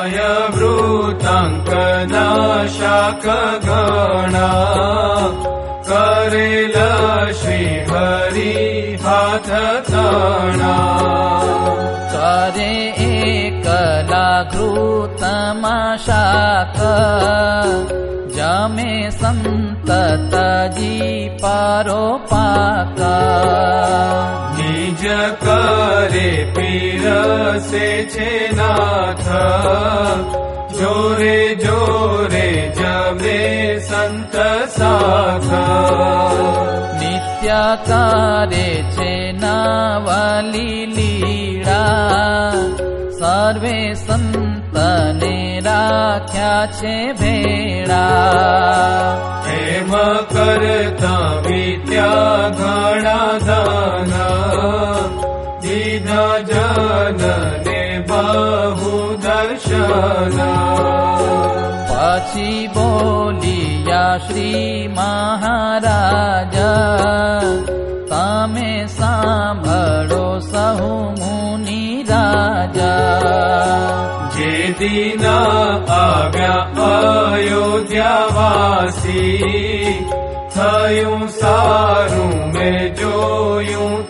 आय वृताङ्कना शाकगणा करेल श्रीहरि तणा करे एकला घृतमा शाक जमे सन्तत जी छे नाथ जोरे जोरे जमे साखा नित्यकारे छे नावली लीला सर्वे राख्या छे भेड़ा। हेम करता विद्या जानने बहु दर्शन पशी बोलिया श्री महाराजा अमे साभो सहमुनि राजा। सारु મેં જોયું